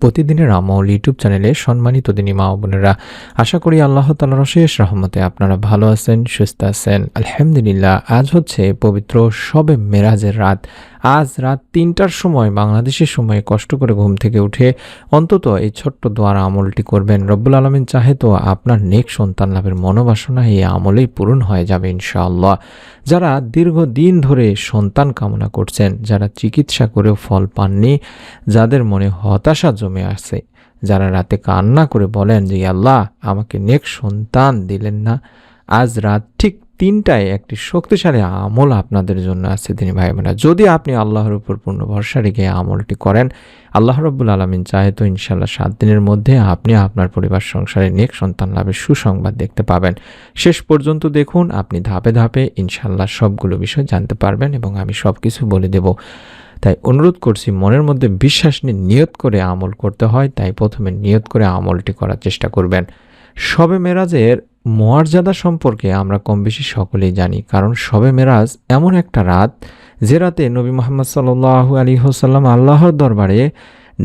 প্রতিদিনের আমল ইউটিউব চ্যানেলে সম্মানিত দিনী মা বোনেরা। আশা করি আল্লাহ তালার শেষ রহমতে আপনারা ভালো আছেন, সুস্থ আছেন। আলহামদুলিল্লাহ, আজ হচ্ছে পবিত্র সবে মেরাজের রাত। আজ রাত তিনটার সময়, বাংলাদেশের সময় কষ্ট করে ঘুম থেকে উঠে অন্তত এই ছোট্ট দোয়ার আমলটি করবেন। রব্বুল আলমিন চাহে তো আপনার নেক সন্তান লাভের মনোবাসনা এই আমলেই পূরণ হয়ে যাবে ইনশাআল্লাহ। যারা দীর্ঘদিন ধরে সন্তান কামনা করছেন, যারা চিকিৎসা করেও ফল পাননি, যাদের মনে হতাশা জমে আছে যারা রাতে কান্না করে বলেন যে আল্লাহ, আমাকে নেক সন্তান দিলেন না। আজ রাত ঠিক তিনটায় একটি শক্তিশালী আমল আপনাদের জন্য আছে তিনি ভাই বোনেরা যদি আপনি আল্লাহর উপর পূর্ণ ভরসা রেখে আমলটি করেন, আল্লাহ রব্বুল আলমিন চাহে তো ইনশাল্লাহ সাত দিনের মধ্যে আপনি আপনার পরিবার, সংসারে নেক সন্তান লাভের সুসংবাদ দেখতে পাবেন। শেষ পর্যন্ত দেখুন, আপনি ধাপে ধাপে ইনশাল্লাহ সবগুলো বিষয় জানতে পারবেন এবং আমি সব কিছু বলে দেব। তাই অনুরোধ করছি, মনের মধ্যে বিশ্বাস নিয়ে নিয়ত করে আমল করতে হয়। তাই প্রথমে নিয়ত করে আমলটি করার চেষ্টা করবেন। শবে মেরাজের মর্যাদা সম্পর্কে আমরা কম বেশি সকলেই জানি, কারণ শবে মেরাজ এমন একটা রাত যে রাতে নবী মোহাম্মদ সাল্লু আলী হোসাল্লাম আল্লাহর দরবারে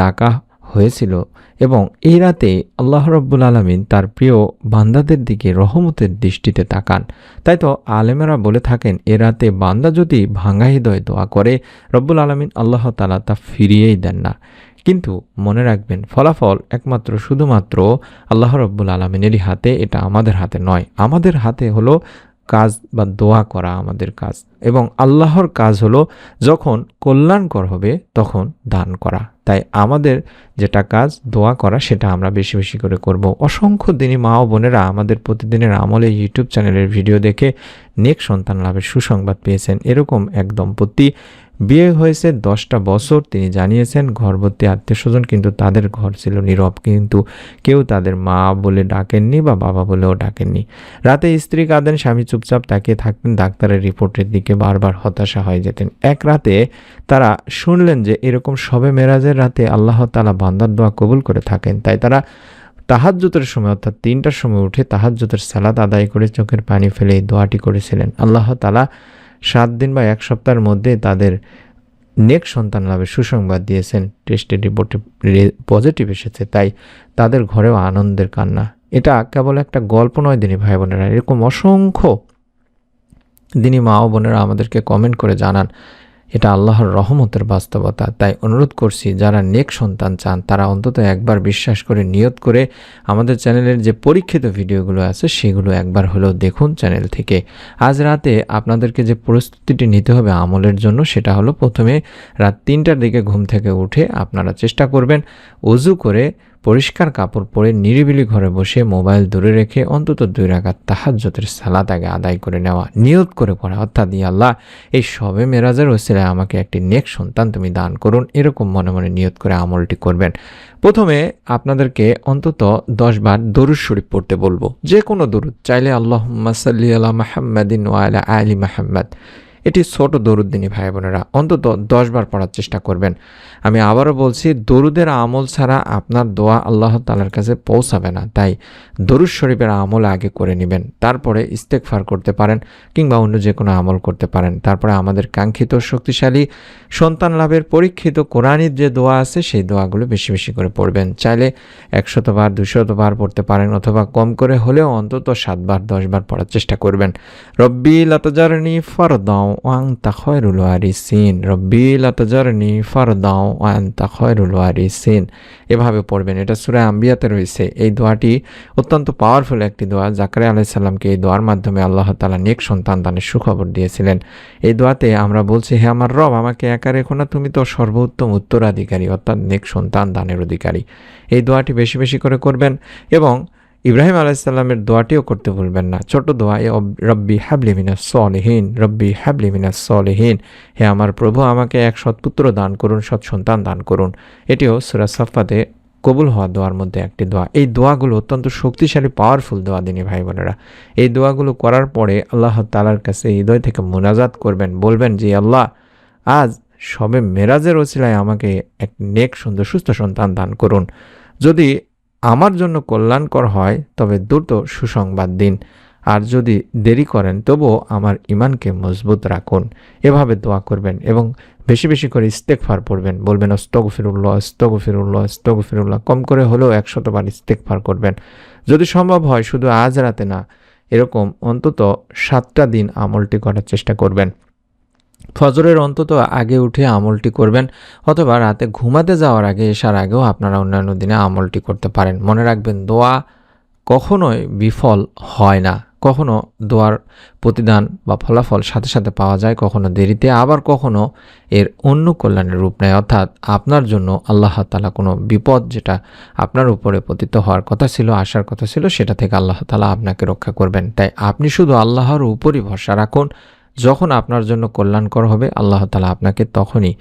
ডাকা হয়েছিল এবং এই রাতে আল্লাহ রব্বুল আলমিন তার প্রিয় বান্দাদের দিকে রহমতের দৃষ্টিতে তাকান। তাই তো আলেমেরা বলে থাকেন, এ রাতে বান্দা যদি ভাঙ্গা হৃদয় দোয়া করে, রব্বুল আলমিন আল্লাহ তালা তা ফিরিয়েই দেন না। কিন্তু মনে রাখবেন, ফলাফল একমাত্র শুধুমাত্র আল্লাহ রব্বুল আলমিনেরই হাতে, এটা আমাদের হাতে নয়। আমাদের হাতে হলো কাজ বা দোয়া করা আমাদের কাজ। এবং আল্লাহর কাজ হলো যখন কল্যাণকর হবে তখন দান করা। তাই আমাদের যেটা কাজ, দোয়া করা, সেটা আমরা বেশি বেশি করে করব। অসংখ্য দিনই মা ও বোনেরা আমাদের প্রতিদিনের আমলে ইউটিউব চ্যানেলের ভিডিও দেখে নেক সন্তান লাভের সুসংবাদ পেয়েছেন। এরকম এক দম্পতি বিয়ে হয়েছে দশটা বছর, তিনি জানিয়েছেন ঘরবর্তী আত্মীয় স্বজন কিন্তু তাদের ঘর ছিল নীরব, কিন্তু কেউ তাদের মা বলে ডাকেননি বা বাবা বলেও ডাকেননি। রাতে স্ত্রী কাঁদেন, স্বামী চুপচাপ তাকিয়ে থাকতেন, ডাক্তারের রিপোর্টের দিকে বারবার হতাশা হয়ে যেতেন। এক রাতে তারা শুনলেন যে এরকম সবে মেরাজের রাতে আল্লাহ তালা বান্দার দোয়া কবুল করে থাকেন, তাই তারা তাহাজ্জুতের সময়, অর্থাৎ তিনটার সময় উঠে তাহাজ্জুতের সালাদ আদায় করে চোখের পানি ফেলে এই দোয়াটি করেছিলেন। আল্লাহ তালা সাত দিন বা এক সপ্তাহের মধ্যে তাদের নেক সন্তান লাভের সুসংবাদ দিয়েছেন। টেস্টের রিপোর্টে পজিটিভ এসেছে, তাই তাদের ঘরেও আনন্দের কান্না। এটা কেবল একটা গল্প নয়, দিনী ভাই বোনেরা। এরকম অসংখ্য দিনী মা ও বোনেরা আমাদেরকে কমেন্ট করে জানান। এটা আল্লাহর রহমতের বাস্তবতা। তাই অনুরোধ করছি, যারা নেক সন্তান চান, তারা অন্তত একবার বিশ্বাস করে, নিয়ত করে আমাদের চ্যানেলের যে পরীক্ষিত ভিডিওগুলো আছে, সেগুলো একবার হলেও দেখুন চ্যানেল থেকে। আজ রাতে আপনাদেরকে যে প্রস্তুতিটি নিতে হবে আমলের জন্য, সেটা হলো প্রথমে রাত তিনটার দিকে ঘুম থেকে উঠে আপনারা চেষ্টা করবেন অজু করে পরিষ্কার কাপড় পরে নিরিবিলি ঘরে বসে মোবাইল দূরে রেখে অন্তত দুই রাখাত তাহাজ্যতের সালাত আগে আদায় করে নেওয়া, নিয়ত করে পড়া। অর্থাৎ আল্লাহ, এই সবে মেরাজের ওসিলায় আমাকে একটি নেক সন্তান তুমি দান করুন, এরকম মনে মনে নিয়ত করে আমলটি করবেন। প্রথমে আপনাদেরকে অন্তত দশবার দরুদ শরীফ পড়তে বলব। যে কোনো দরুদ, চাইলে আল্লাহ মাসাল্লি আল্লাহ মাহমদিন ওয়ালা আলী মাহমদ এটি ছোট দরুদ্দিনী ভাই বোনেরা, অন্তত দশবার পড়ার চেষ্টা করবেন। আমি আবারও বলছি, দরুদের আমল ছাড়া আপনার দোয়া আল্লাহ তালার কাছে পৌঁছাবে না। তাই দরুদ শরীফের আমল আগে করে নেবেন, তারপরে ইস্তেকফার করতে পারেন কিংবা অন্য যে কোনো আমল করতে পারেন। তারপরে আমাদের কাঙ্ক্ষিত শক্তিশালী সন্তান লাভের পরীক্ষিত কোরআনির যে দোয়া আছে, সেই দোয়াগুলো বেশি বেশি করে পড়বেন। চাইলে একশতবার দুশতবার পড়তে পারেন অথবা কম করে হলেও অন্তত সাতবার, দশবার পড়ার চেষ্টা করবেন। রব্বি লতজারনি ফরদাও ওয়াং তাখয়রুল ওয়ারিসিন রব্বি লতজারনি ফরদাও ওয়ান তাখয়রুল ওয়ারিসিন এভাবে পড়বেন। এটা সুরা আম্বিয়াতে রয়েছে। এই দোয়াটি অত্যন্ত পাওয়ারফুল একটি দোয়া। জাকারে আলাইসাল্লামকে এই দোয়ার মাধ্যমে আল্লাহ তালা নেক সন্তান দানের সুখবর দিয়েছিলেন। এই দোয়াতে আমরা বলছি, হে আমার রব, আমাকে একা রেখো না। তুমি তো সর্বোত্তম উত্তরাধিকারী, অর্থাৎ নেক সন্তান দানের অধিকারী। এই দোয়াটি বেশি বেশি করে করবেন এবং ইব্রাহিম আলাইসাল্লামের দোয়াটিও করতে ভুলবেন না। ছোট দোয়া, এ রব্বি হাবলি মিনাস সলেহীন, রব্বি হাবলি মিনাস সলেহীন। হে আমার প্রভু, আমাকে এক সৎপুত্র দান করুন, সৎ সন্তান দান করুন। এটিও সুরা সাফাতে কবুল হওয়া দোয়ার মধ্যে একটি দোয়া। এই দোয়াগুলো অত্যন্ত শক্তিশালী পাওয়ারফুল দোয়া, দিনী ভাই বোনেরা এই দোয়াগুলো করার পরে আল্লাহ তালার কাছে হৃদয় থেকে মোনাজাত করবেন, বলবেন যে, আল্লাহ, আজ সবে মেরাজের ওসিলায় আমাকে এক নেক, সুন্দর, সুস্থ সন্তান দান করুন। যদি আমার জন্য কল্যাণকর হয়, তবে দ্রুত সুসংবাদ দিন। আর যদি দেরি করেন, তবুও আমার ইমানকে মজবুত রাখুন। এভাবে দোয়া করবেন এবং বেশি বেশি করে ইস্তেকফার পড়বেন। বলবেন অস্তগ ফিরুল্লাহ অস্তগ ফিরুল্লাহ অস্তগ ফিরুল্লাহ কম করে হলেও একশতবার ইস্তেকফার করবেন। যদি সম্ভব হয়, শুধু আজ রাতে না, এরকম অন্তত সাতটা দিন আমলটি করার চেষ্টা করবেন। ফজরের অন্তত আগে উঠে আমলটি করবেন অথবা রাতে ঘুমাতে যাওয়ার আগে এসার আগেও আপনারা অন্যান্য দিনে আমলটি করতে পারেন। মনে রাখবেন, দোয়া কখনোই বিফল হয় না। কখনো দোয়ার প্রতিদান বা ফলাফল সাথে সাথে পাওয়া যায়, কখনো দেরিতে, আবার কখনো এর অন্য কল্যাণের রূপ নেয়। অর্থাৎ আপনার জন্য আল্লাহ তালা কোনো বিপদ যেটা আপনার উপরে পতিত হওয়ার কথা ছিল, আসার কথা ছিল, সেটা থেকে আল্লাহ তালা আপনাকে রক্ষা করবেন। তাই আপনি শুধু আল্লাহর উপরই ভরসা রাখুন যখন আপনার জন্য কল্যাণকর হবে, আল্লাহ তালা আপনাকে তখনই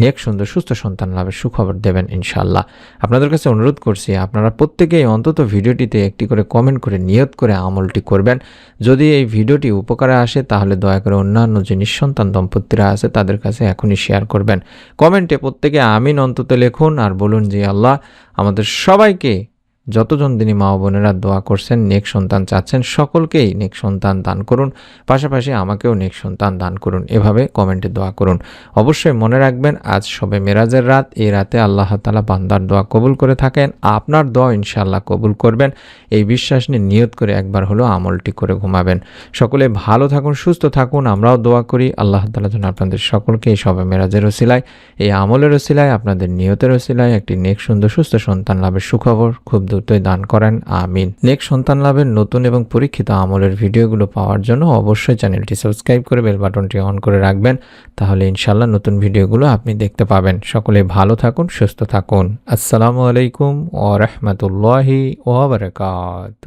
নেক, সুন্দর, সুস্থ সন্তান লাভের সুখবর দেবেন ইনশাল্লাহ আপনাদের কাছে অনুরোধ করছি, আপনারা প্রত্যেকেই অন্তত ভিডিওটিতে একটি করে কমেন্ট করে নিয়ত করে আমলটি করবেন। যদি এই ভিডিওটি উপকারে আসে, তাহলে দয়া করে অন্যান্য যে নিঃসন্তান দম্পতিরা আছে, তাদের কাছে এখনই শেয়ার করবেন। কমেন্টে প্রত্যেকে আমিন অন্তত লিখুন আর বলুন যে আল্লাহ, আমাদের সবাইকে যতজন দিনই মা বোনেরা দোয়া করছেন, নেক সন্তান চাচ্ছেন, সকলকেই নেক সন্তান দান করুন। পাশাপাশি আমাকেও নেক সন্তান দান করুন। এভাবে কমেন্টে দোয়া করুন। অবশ্যই মনে রাখবেন, আজ সবে মেরাজের রাত। এই রাতে আল্লাহ তালা বান্দার দোয়া কবুল করে থাকেন। আপনার দোয়া ইনশাআল্লাহ কবুল করবেন। এই বিশ্বাস নিয়ে নিয়ত করে একবার হলো আমলটি করে ঘুমাবেন। সকলে ভালো থাকুন, সুস্থ থাকুন। আমরাও দোয়া করি। আল্লাহ তালা যেন আপনাদের সকলকে এই সবে মেরাজের ওসিলায়, এই আমলের ওসিলায়, আপনাদের নিয়তের ওসিলায় একটি নেক, সুন্দর, সুস্থ সন্তান লাভের সুখবর, খুব দ্রুতই দান করেন। আমিন। নেক সন্তান লাভের নতুন এবং পরীক্ষিত আমলের ভিডিওগুলো পাওয়ার জন্য অবশ্যই চ্যানেলটি সাবস্ক্রাইব করে বেল বাটনটি অন করে রাখবেন। তাহলে ইনশাল্লাহ নতুন ভিডিওগুলো আপনি দেখতে পাবেন। সকলে ভালো থাকুন, সুস্থ থাকুন। আসসালামু আলাইকুম ও রহমতুল্লাহি ওবরাকাত